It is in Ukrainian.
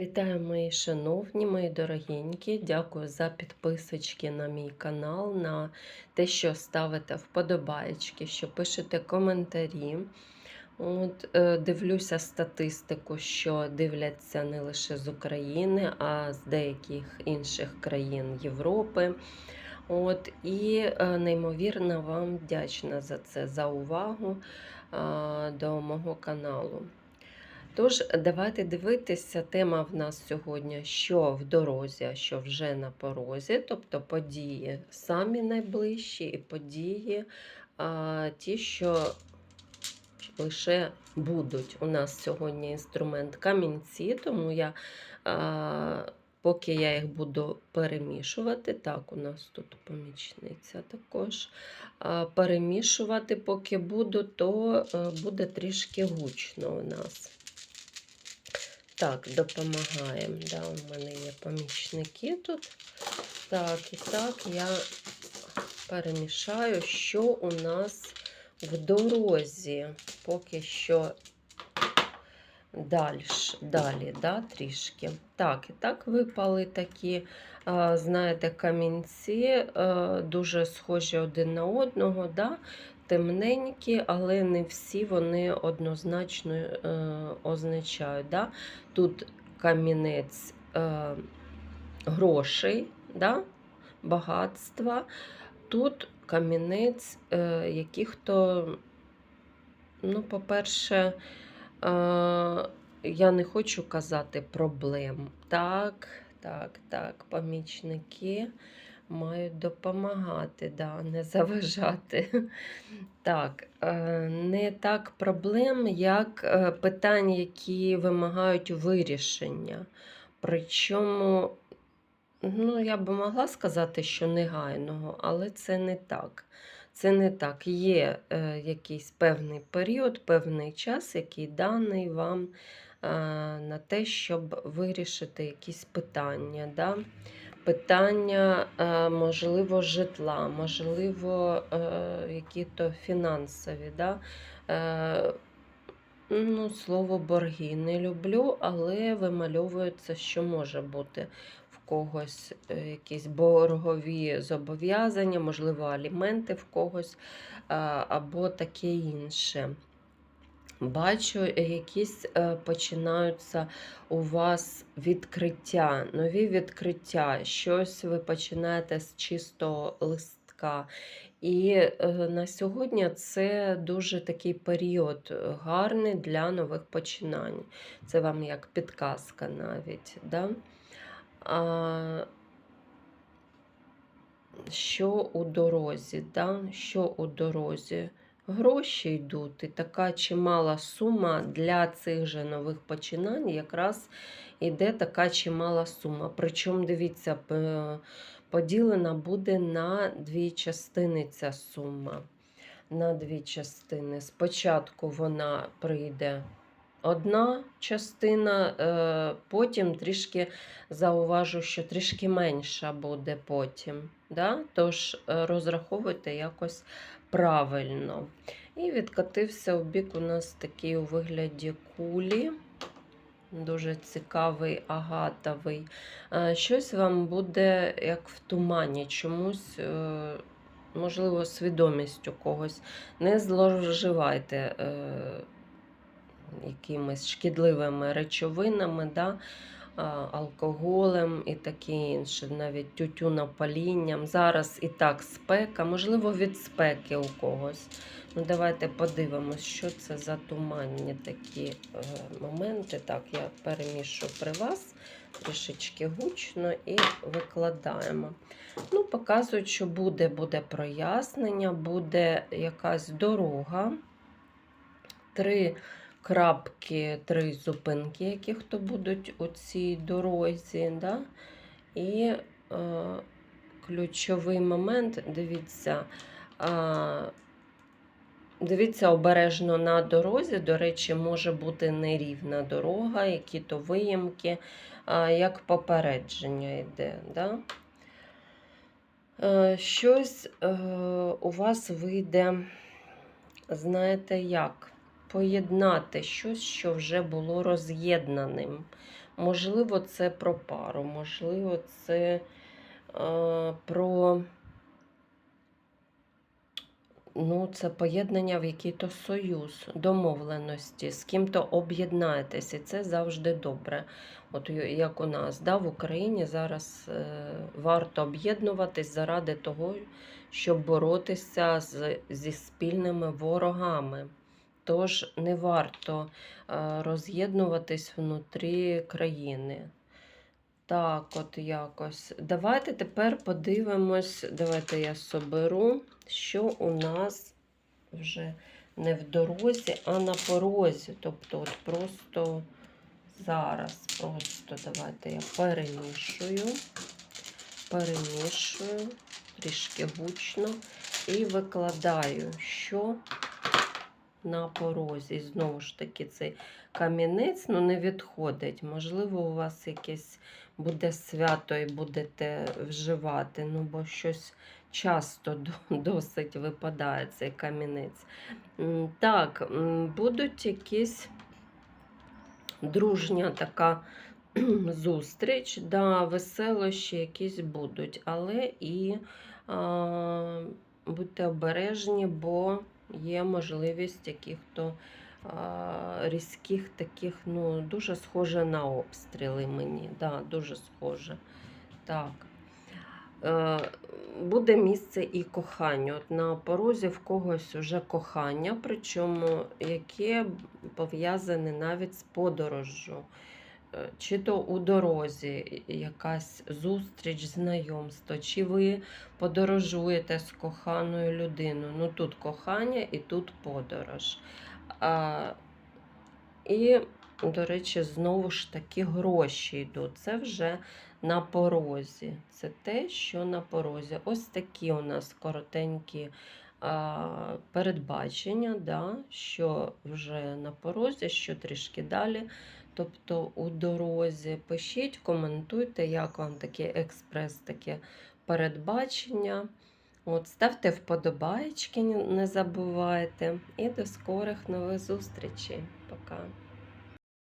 Вітаю, мої шановні, мої дорогенькі. Дякую за підписочки на мій канал, на те, що ставите вподобаєчки, що пишете коментарі. От, е, дивлюся статистику, що дивляться не лише з України, а з деяких інших країн Європи. От, і е, неймовірно вам вдячна за це, за увагу е, до мого каналу. Тож, давайте дивитися, тема в нас сьогодні, що в дорозі, а що вже на порозі, тобто події самі найближчі і події, а, ті, що лише будуть. У нас сьогодні інструмент камінці, тому я, а, поки я їх буду перемішувати, так, у нас тут помічниця також. Перемішувати, поки буду, то е, буде трішки гучно у нас. Так, допомагаємо. Да, у мене є помічники тут. Так, і так я перемішаю, що у нас в дорозі. Поки що далі, далі да, трішки. Так, і так випали такі, знаєте, камінці, дуже схожі один на одного. Да? Темненькі, але не всі вони однозначно е, означають. Да? Тут камінець е, грошей, да? багатства, тут камінець е, яких-то, ну, по-перше, е, я не хочу казати проблем. Так, так, так, помічники мають допомагати, да, не заважати. Так, е, не так проблем, як е, питань, які вимагають вирішення. Причому, ну, я би могла сказати, що негайного, але це не так. Це не так. Є е, якийсь певний період, певний час, який даний вам е, на те, щоб вирішити якісь питання. Да? Питання, е, можливо, житла, можливо, е, які-то фінансові. Да? Е, ну, Слово борги не люблю, але вимальовується, що може бути в когось якісь боргові зобов'язання, можливо, аліменти в когось або таке інше. Бачу, якісь е, починаються у вас відкриття, нові відкриття, щось ви починаєте з чистого листка. І е, на сьогодні це дуже такий період гарний для нових починань. Це вам як підказка навіть. Да? А, Що у дорозі? Да? Що у дорозі? Гроші йдуть, і така чимала сума для цих же нових починань якраз йде така чимала сума. Причому, дивіться, поділена буде на дві частини ця сума. На дві частини. Спочатку вона прийде одна частина, е, потім трішки зауважу, що трішки менша буде потім. Да? Тож е, розраховуйте якось правильно. І відкотився у бік у нас такий у вигляді кулі. Дуже цікавий, агатовий. Е, щось вам буде як в тумані, чомусь, можливо, свідомістю когось. Не зловживайте якимись шкідливими речовинами, да, алкоголем і таке інше, навіть тютюнопалінням. Зараз і так спека, можливо, від спеки у когось. Ну, Давайте подивимось, що це за туманні такі е, моменти. Так, я перемішу при вас трішечки гучно і викладаємо. Ну, Показують, що буде, буде прояснення, буде якась дорога. Три крапки, три зупинки, які хто будуть у цій дорозі. Да? І е, ключовий момент, дивіться, е, дивіться обережно на дорозі. До речі, може бути нерівна дорога, які-то виїмки, як попередження йде. Да? Е, щось е, у вас вийде, знаєте як? Поєднати щось, що вже було роз'єднаним. Можливо, це про пару, можливо, це е, про ну, це поєднання в який-то союз, домовленості, з ким-то об'єднаєтесь, і це завжди добре. От як у нас да, в Україні зараз е, варто об'єднуватись заради того, щоб боротися з, зі спільними ворогами. Тож не варто е, роз'єднуватись внутрі країни. Так, от якось. Давайте тепер подивимось. Давайте я соберу, що у нас вже не в дорозі, а на порозі. Тобто, от просто зараз, просто давайте я перемішую, перемішую трішки гучно і викладаю, що на порозі. Знову ж таки, цей камінець ну, не відходить. Можливо, у вас якесь буде свято і будете вживати, ну, бо щось часто досить випадає цей камінець. Так, будуть якісь дружня така зустріч, да, веселощі якісь будуть, але і а, будьте обережні, бо є можливість яких-то різких таких, ну, дуже схоже на обстріли мені. Да, дуже схоже. Так. Е, Буде місце і коханню. От на порозі в когось вже кохання, причому яке пов'язане навіть з подорожжю. Е, Чи то у дорозі якась зустріч, знайомство, чи ви подорожуєте з коханою людиною. Ну тут кохання і тут подорож. А, і, до речі, знову ж таки гроші йдуть. Це вже на порозі. Це те, що на порозі. Ось такі у нас коротенькі передбачення, да, що вже на порозі, що трішки далі. Тобто у дорозі. Пишіть, коментуйте, як вам таке експрес, таке передбачення. От, ставте вподобайки, не забувайте. І до скорих нових зустрічей. Пока.